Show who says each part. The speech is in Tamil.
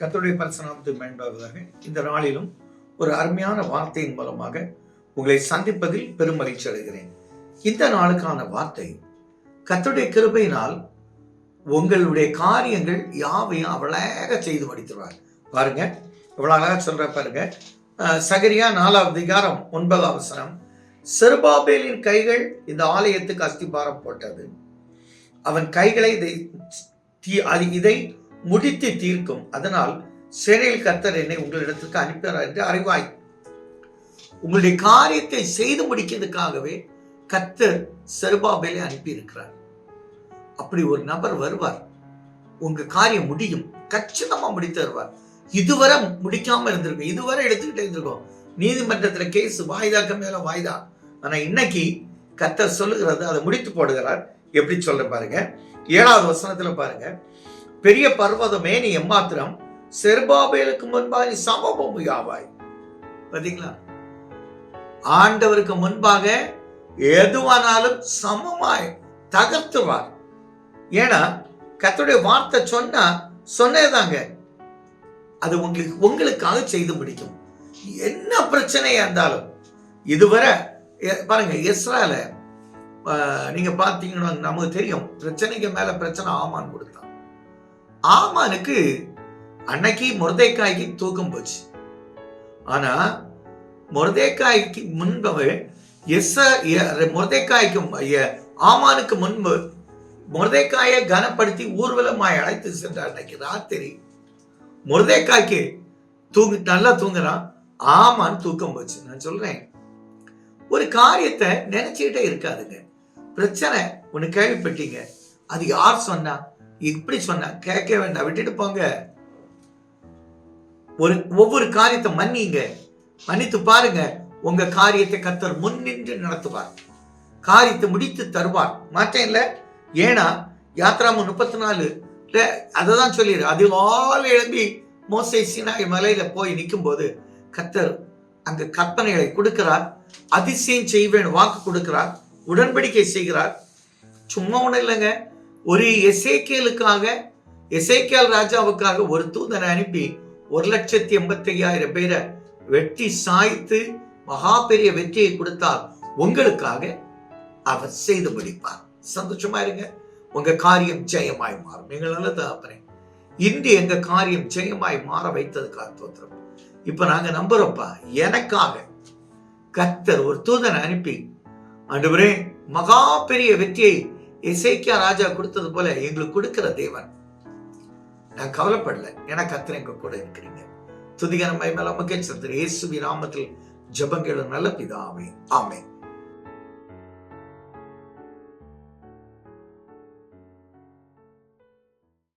Speaker 1: கர்த்தருடைய பரிசனாமத்து மேம்பாவதாக இந்த நாளிலும் ஒரு அருமையான வார்த்தையின் மூலமாக உங்களை சந்திப்பதில் பெருமகிழ்ச்சி அடைகிறேன். இந்த நாளுக்கான வார்த்தை கர்த்தருடைய கிருபையினால் உங்களுடைய காரியங்கள் யாவையும் அவளாக செய்து முடித்துருவார். பாருங்க இவ்வளோ அழகாக சொல்ற பாருங்க. அஹ், சகரியா நாலாவது அதிகாரம் ஒன்பதாம் அவசரம். செருபாபேலின் கைகள் இந்த ஆலயத்துக்கு அஸ்திபாரம் போட்டது. அவன் கைகளை இதை தீ- இதை முடித்து தீர்க்கும். அதனால் சிறையில் கத்தர் என்னை உங்களிடத்துக்கு அனுப்பினார் என்று அறிவாய். உங்களுடைய காரியத்தை செய்து முடிக்கிறதுக்காகவே கத்தர் செருபாபேலை அனுப்பி இருக்கிறார் அப்படி ஒரு நபர் வருவார். உங்க காரியம் முடியும். கச்சிதமா முடித்து வருவார் இதுவரை முடிக்காம இருந்திருக்கும். இதுவரை எடுத்துக்கிட்டே இருந்திருக்கோம். நீதிமன்றத்துல கேஸ் வாய்தாக்கு மேல வாய்தா. ஆனா இன்னைக்கு கத்தர் சொல்லுகிறது அதை முடித்து போடுகிறார். எப்படி சொல்ற பாருங்க. ஏழாவது வசனத்துல பாருங்க. பெரிய பர்வதமே நீ எம்மாத்திரம் செர்பாபேலுக்கு முன்பாக நீ சமபூமியாவாய் பாத்தீங்களா? ஆண்டவருக்கு முன்பாக எதுவானாலும் சமமாய் தகர்த்துவார். ஏன்னா கத்துடைய வார்த்தை சொன்னா சொன்னேதாங்க. அது உங்களுக்கு உங்களுக்காக செய்து முடிக்கும். என்ன பிரச்சனையா இருந்தாலும். இதுவரை எ- பாருங்க இஸ்ரால நீங்க பார்த்தீங்கன்னா நமக்கு தெரியும் பிரச்சனைக்கு மேல பிரச்சனை ஆமான் கொடுத்தான். ஆமானுக்கு அன்னைக்கு முருதைக்காய்க்கு தூக்கம் போச்சு. ஆனா முருதைக்காய்க்கு முன்பு எஸ் முருதைக்காய்க்கு ஆமானுக்கு முன்பு முருதைக்காயை கனப்படுத்தி ஊர்வலமாய் அழைத்து சென்ற அன்னைக்கு ராத்திரி. முருதைக்காய்க்கு தூங்கு நல்லா தூங்குறான். ஆமான்னு தூக்கம் போச்சு. நான் சொல்றேன். ஒரு காரியத்தை நினைச்சுக்கிட்டே இருக்காதுங்க. பிரச்சனை ஒன்று கேள்விப்பட்டீங்க. அது யார் சொன்னா? இப்படி சொன்னா கேட்க வேண்டாம் விட்டுட்டு போங்க. ஒரு ஒவ்வொரு காரியத்தை மன்னிங்க. மன்னித்து பாருங்க. உங்க காரியத்தை கத்தர் முன்னின்று நடத்துவார். காரியத்தை முடித்து தருவார். மாற்றேன் இல்லை. ஏன்னா யாத்ராம முப்பத்தி நாலு அதை தான் சொல்லிடு அதிகாலை எழும்பி மோசை சீனாய் மலையில போய் நிற்கும் போது கத்தர் அங்க கற்பனைகளை கொடுக்கிறார். அதிசயம் செய்வேன் வாக்கு கொடுக்கிறார். உடன்படிக்கை செய்கிறார். சும்மா ஒன்றும் இல்லைங்க. ஒரு எசேக்கியலுக்காக எசேக்கியல் ராஜாவுக்காக ஒரு தூதனை அனுப்பி ஒரு லட்சத்தி எண்பத்தி ஐயாயிரம் பேரை வெட்டி சாய்த்து மகா பெரிய வெற்றியை கொடுத்தால் உங்களுக்காக அவர் செய்து முடிப்பார். சந்தோஷமா இருங்க. உங்க காரியம் ஜெயமாய் மாறும். நீங்கள் நல்லது இன்று எங்க காரியம் ஜெயமாய் மாற வைத்ததுக்காக தோத்திரம். இப்ப நாங்க நம்புறோம்ப்பா எனக்காக கத்தர் ஒரு தூதனை அனுப்பி ஆண்டவரே மகா பெரிய வெற்றியை இசைக்கியா ராஜா கொடுத்தது போல எங்களுக்கு கொடுக்கிற தேவன். நான் கவலைப்படல. ஏன்னா கர்த்தர் எங்க கூட இருக்கிறீங்க. துதிகரமாய் மேல முக்கிய இயேசுவி நாமத்தில் ஜெபங்களும் நல்ல பிதாவே. ஆமே